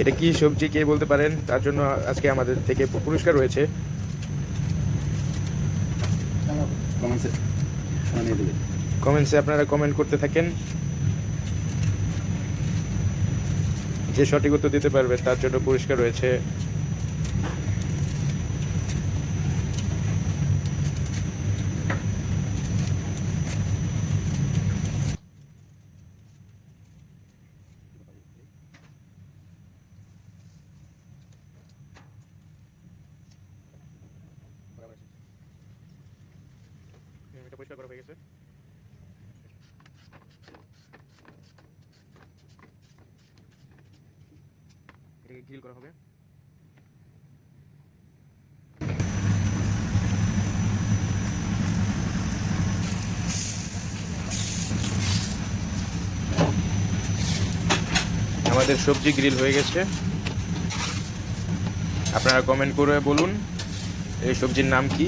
এটা কি সবজি কে বলতে পারেন? তার জন্য আজকে আমাদের থেকে পুরস্কার রয়েছে। কমেন্টসে আপনারা কমেন্ট করতে থাকেন। যে সঠিক উত্তর দিতে পারবে তার জন্য পুরস্কার রয়েছে এটা পরিষ্কার করা হয়ে গেছে। এটাকে গ্রিল করা হবে। আমাদের সবজি গ্রিল হয়ে গেছে। আপনারা কমেন্ট করে বলুন, এই সবজির নাম কি?